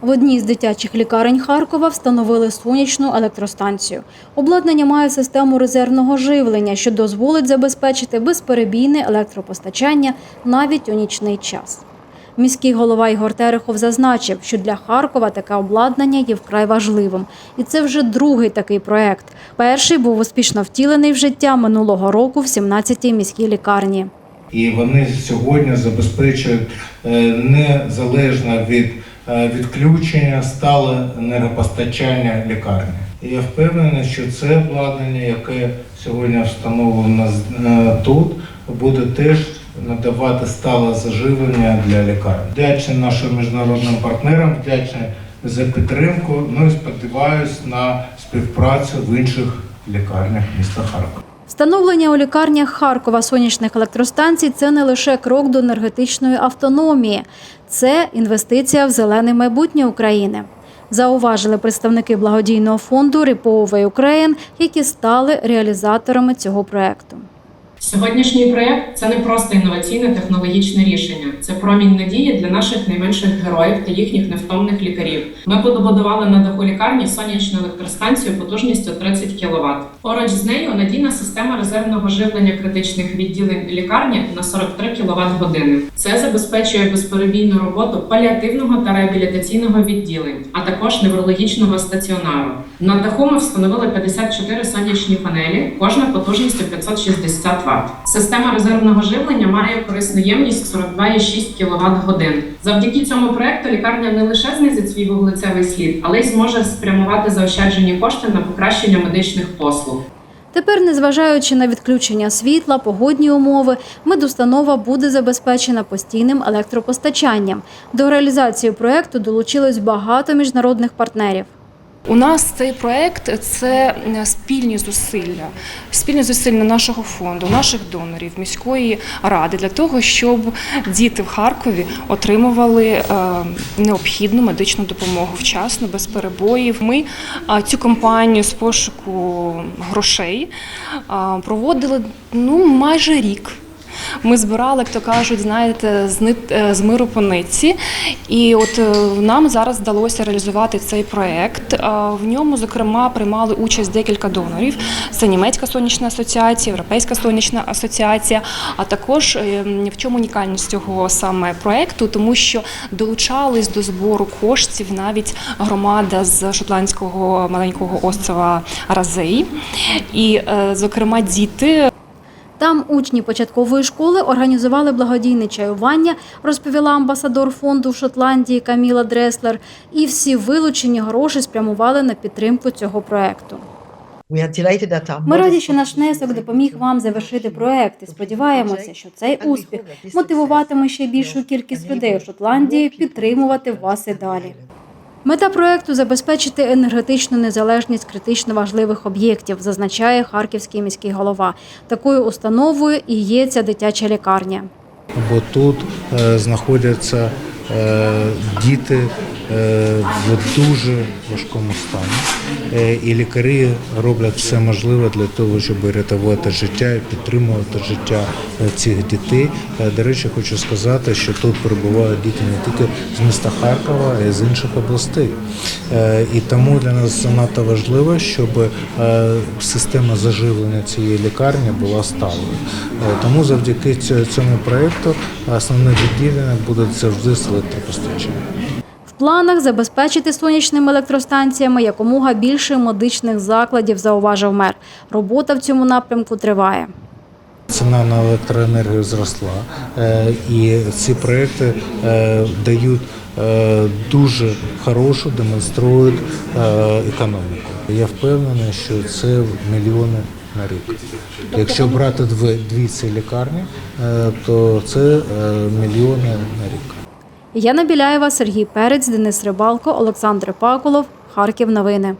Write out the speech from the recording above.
В одній з дитячих лікарень Харкова встановили сонячну електростанцію. Обладнання має систему резервного живлення, що дозволить забезпечити безперебійне електропостачання навіть у нічний час. Міський голова Ігор Терехов зазначив, що для Харкова таке обладнання є вкрай важливим. І це вже другий такий проект. Перший був успішно втілений в життя минулого року в 17-й міській лікарні. і вони сьогодні забезпечують е, незалежно від відключення стале енергопостачання лікарні. І я впевнений, що це обладнання, яке сьогодні встановлено е, тут, буде теж надавати стале заживлення для лікарні. Вдячний нашим міжнародним партнерам, вдячний за підтримку. Ну і сподіваюся на співпрацю в інших лікарнях міста Харкова. Встановлення у лікарнях Харкова сонячних електростанцій це не лише крок до енергетичної автономії, це інвестиція в зелене майбутнє України. Зауважили представники благодійного фонду Repower Україн», які стали реалізаторами цього проекту. Сьогоднішній проєкт це не просто інноваційне технологічне рішення, це промінь надії для наших найменших героїв та їхніх невтомних лікарів. Ми побудували на даху лікарні сонячну електростанцію потужністю 30 кВт. Поруч з нею надійна система резервного живлення критичних відділень лікарні на 43 кВт години. Це забезпечує безперебійну роботу паліативного та реабілітаційного відділень, а також неврологічного стаціонару. На даху ми встановили 54 сонячні панелі, кожна потужністю 560 Вт. Система резервного живлення має корисну ємність 42,6 кВт годин. Завдяки цьому проекту лікарня не лише знизить свій вуглецевий слід, але й зможе спрямувати заощаджені кошти на покращення медичних послуг. Тепер, незважаючи на відключення світла, погодні умови, медустанова буде забезпечена постійним електропостачанням. До реалізації проекту долучилось багато міжнародних партнерів. У нас цей проект це е, спільні зусилля, спільні зусилля нашого фонду, наших донорів, міської ради для того, щоб діти в Харкові отримували е, необхідну медичну допомогу вчасно, без перебоїв. Ми цю кампанію з пошуку грошей проводили ну майже рік. Ми збирали, як то кажуть, знаєте, з е, миру по нитці. І от е, нам зараз вдалося реалізувати цей проект. Е, В ньому, зокрема, приймали участь декілька донорів. Це німецька сонячна асоціація, європейська сонячна асоціація. А також е, в чому унікальність цього саме проекту, тому що долучались до збору коштів навіть громада з шотландського маленького острова Разей. І, зокрема, діти Там учні початкової школи організували благодійне чаювання, розповіла амбасадор фонду в Шотландії Каміла Дреслер. І всі вилучені гроші спрямували на підтримку цього проекту. Ми раді, що наш внесок допоміг вам завершити проект. І сподіваємося, що цей успіх мотивуватиме ще більшу кількість людей у Шотландії підтримувати вас і далі. Мета проекту забезпечити енергетичну незалежність критично важливих об'єктів, зазначає харківський міський голова. Такою установою і є ця дитяча лікарня. бо тут е, знаходяться е, діти в дуже важкому стані. Е, і лікарі роблять все можливе для того, щоб рятувати життя і підтримувати життя е, цих дітей. Е, До речі, хочу сказати, що тут перебувають діти не тільки з міста Харкова, а й з інших областей. Е, І тому для нас занадто важливо, щоб е, система заживлення цієї лікарні була сталою. Е, Тому завдяки цьому проєкту основне відділення буде завжди з електропостачанням. Планах забезпечити сонячними електростанціями якомога більше медичних закладів, зауважив мер. Робота в цьому напрямку триває. Ціна на електроенергію зросла, е, і ці проекти е, дають е, дуже хорошу, демонструють економіку. Я впевнений, що це мільйони на рік. Якщо брати дві, ці лікарні, то це мільйони на рік. Яна Біляєва, Сергій Перець, Денис Рибалко, Олександр Паколов. Харків. Новини.